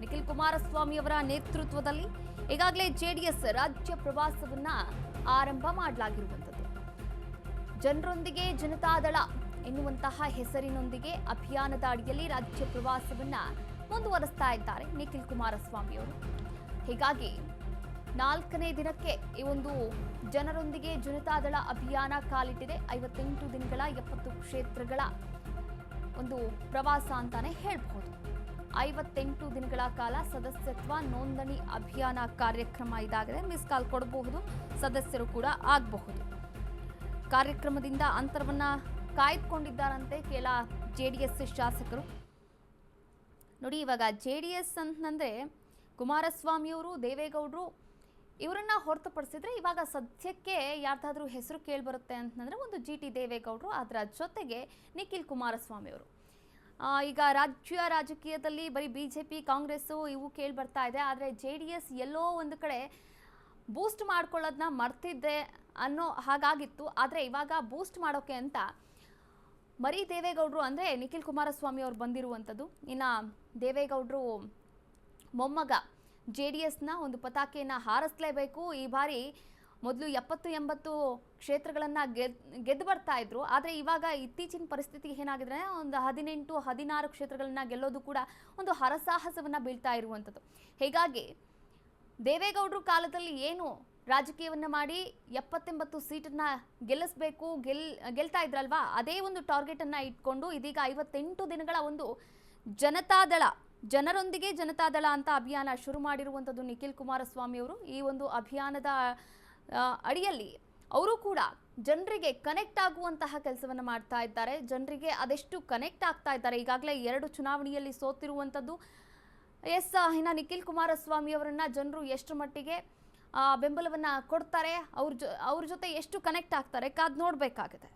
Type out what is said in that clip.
ನಿಖಿಲ್ ಕುಮಾರಸ್ವಾಮಿ ಅವರ ನೇತೃತ್ವದಲ್ಲಿ ಈಗಾಗಲೇ ಜೆಡಿಎಸ್ ರಾಜ್ಯ ಪ್ರವಾಸವನ್ನ ಆರಂಭ ಮಾಡಲಾಗಿರುವಂಥದ್ದು. ಜನರೊಂದಿಗೆ ಜನತಾದಳ ಎನ್ನುವಂತಹ ಹೆಸರಿನೊಂದಿಗೆ ಅಭಿಯಾನದ ಅಡಿಯಲ್ಲಿ ರಾಜ್ಯ ಪ್ರವಾಸವನ್ನ ಮುಂದುವರಿಸ್ತಾ ಇದ್ದಾರೆ ನಿಖಿಲ್ ಕುಮಾರಸ್ವಾಮಿ ಅವರು. ಹೀಗಾಗಿ ನಾಲ್ಕನೇ ದಿನಕ್ಕೆ ಈ ಒಂದು ಜನರೊಂದಿಗೆ ಜನತಾದಳ ಅಭಿಯಾನ ಕಾಲಿಟ್ಟಿದೆ. ಐವತ್ತೆಂಟು ದಿನಗಳ ಎಪ್ಪತ್ತು ಕ್ಷೇತ್ರಗಳ ಒಂದು ಪ್ರವಾಸ ಅಂತಾನೆ ಹೇಳ್ಬಹುದು. ಐವತ್ತೆಂಟು ದಿನಗಳ ಕಾಲ ಸದಸ್ಯತ್ವ ನೋಂದಣಿ ಅಭಿಯಾನ ಕಾರ್ಯಕ್ರಮ ಇದಾಗಿದೆ. ಮಿಸ್ ಕಾಲ್ ಕೊಡಬಹುದು, ಸದಸ್ಯರು ಕೂಡ ಆಗಬಹುದು. ಕಾರ್ಯಕ್ರಮದಿಂದ ಅಂತರವನ್ನ ಕಾಯ್ದುಕೊಂಡಿದ್ದಾರಂತೆ ಕೆಲ ಜೆ ಡಿ ಎಸ್ ಶಾಸಕರು. ನೋಡಿ, ಇವಾಗ ಜೆ ಡಿ ಎಸ್ ಅಂತಂದರೆ ಕುಮಾರಸ್ವಾಮಿಯವರು, ದೇವೇಗೌಡರು, ಇವರನ್ನ ಹೊರತುಪಡಿಸಿದ್ರೆ ಇವಾಗ ಸದ್ಯಕ್ಕೆ ಯಾರ್ದಾದ್ರೂ ಹೆಸರು ಕೇಳಿಬರುತ್ತೆ ಅಂತಂದರೆ ಒಂದು ಜಿ ಟಿ ದೇವೇಗೌಡರು. ಅದರ ಜೊತೆಗೆ ನಿಖಿಲ್ ಕುಮಾರಸ್ವಾಮಿ ಅವರು ಈಗ ರಾಜ್ಯ ರಾಜಕೀಯದಲ್ಲಿ ಬರೀ ಬಿ ಜೆ ಪಿ ಕಾಂಗ್ರೆಸ್ಸು ಇವು ಕೇಳಿ ಬರ್ತಾ ಇದೆ. ಆದರೆ ಜೆ ಡಿ ಎಸ್ ಎಲ್ಲೋ ಒಂದು ಕಡೆ ಬೂಸ್ಟ್ ಮಾಡ್ಕೊಳ್ಳೋದನ್ನ ಮರ್ತಿದ್ದೆ ಅನ್ನೋ ಹಾಗಾಗಿತ್ತು. ಆದರೆ ಇವಾಗ ಬೂಸ್ಟ್ ಮಾಡೋಕೆ ಅಂತ ಮರಿ ದೇವೇಗೌಡರು ಅಂದರೆ ನಿಖಿಲ್ ಕುಮಾರಸ್ವಾಮಿ ಅವ್ರು ಬಂದಿರುವಂಥದ್ದು. ಇನ್ನು ದೇವೇಗೌಡರು ಮೊಮ್ಮಗ ಜೆ ಡಿ ಎಸ್ನ ಒಂದು ಪತಾಕೆಯನ್ನು ಹಾರಿಸ್ಲೇಬೇಕು. ಈ ಬಾರಿ ಮೊದಲು ಎಪ್ಪತ್ತು ಎಂಬತ್ತು ಕ್ಷೇತ್ರಗಳನ್ನು ಗೆದ್, ಗೆದ್ದು ಬರ್ತಾ ಇದ್ರು. ಆದರೆ ಇವಾಗ ಇತ್ತೀಚಿನ ಪರಿಸ್ಥಿತಿ ಏನಾಗಿದೆ ಒಂದು ಹದಿನೆಂಟು, ಹದಿನಾರು ಕ್ಷೇತ್ರಗಳನ್ನು ಗೆಲ್ಲೋದು ಕೂಡ ಒಂದು ಹರಸಾಹಸವನ್ನು ಬೀಳ್ತಾ ಇರುವಂಥದ್ದು. ಹೀಗಾಗಿ ದೇವೇಗೌಡರು ಕಾಲದಲ್ಲಿ ಏನು ರಾಜಕೀಯವನ್ನು ಮಾಡಿ ಎಪ್ಪತ್ತೆಂಬತ್ತು ಸೀಟನ್ನು ಗೆಲ್ಲಿಸಬೇಕು, ಗೆಲ್, ಗೆಲ್ತಾ ಇದ್ರಲ್ವಾ? ಅದೇ ಒಂದು ಟಾರ್ಗೆಟನ್ನು ಇಟ್ಕೊಂಡು ಇದೀಗ ಐವತ್ತೆಂಟು ದಿನಗಳ ಒಂದು ಜನತಾದಳ ಜನರೊಂದಿಗೆ ಜನತಾದಳ ಅಂತ ಅಭಿಯಾನ ಶುರು ಮಾಡಿರುವಂಥದ್ದು ನಿಖಿಲ್ ಕುಮಾರಸ್ವಾಮಿ ಅವರು ಈ ಒಂದು ಅಭಿಯಾನದ ಅಡಿಯಲ್ಲಿ ಅವರು ಕೂಡ ಜನರಿಗೆ ಕನೆಕ್ಟ್ ಆಗುವಂತಹ ಕೆಲಸವನ್ನು ಮಾಡ್ತಾ ಇದ್ದಾರೆ. ಜನರಿಗೆ ಅದೆಷ್ಟು ಕನೆಕ್ಟ್ ಆಗ್ತಾ ಇದ್ದಾರೆ? ಈಗಾಗಲೇ ಎರಡು ಚುನಾವಣೆಯಲ್ಲಿ ಸೋತಿರುವಂಥದ್ದು ಎಸ್ ಇನ್ನು ನಿಖಿಲ್ ಕುಮಾರಸ್ವಾಮಿ ಅವರನ್ನು ಜನರು ಎಷ್ಟು ಮಟ್ಟಿಗೆ ಬೆಂಬಲವನ್ನು ಕೊಡ್ತಾರೆ? ಅವ್ರ ಜೊ, ಅವ್ರ ಜೊತೆ ಎಷ್ಟು ಕನೆಕ್ಟ್ ಆಗ್ತಾರೆ? ಕಾದ್ ನೋಡಬೇಕಾಗಿದೆ